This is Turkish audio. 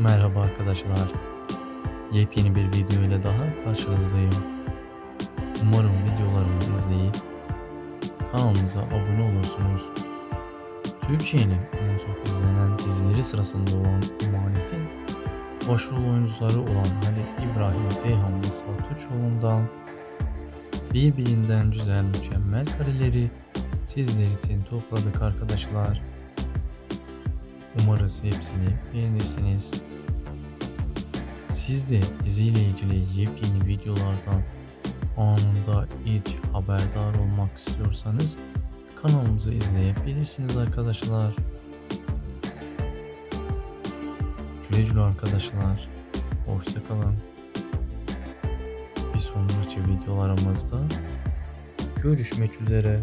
Merhaba arkadaşlar. Yepyeni bir video ile daha karşınızdayım. Umarım videolarımı izleyip kanalımıza abone olursunuz. Türkiye'nin en çok izlenen dizileri sırasında olan Emanet'in başrol oyuncuları olan Halil İbrahim Ceyhan ve Salih Uçoğlu'ndan birbirinden güzel mükemmel kareleri sizler için topladık arkadaşlar. Umarız hepsini beğenirsiniz. Siz de diziyle ilgili yepyeni videolardan anında ilk haberdar olmak istiyorsanız kanalımızı izleyebilirsiniz arkadaşlar. Güle güle arkadaşlar. Hoşça kalın. Bir sonraki videolarımızda görüşmek üzere.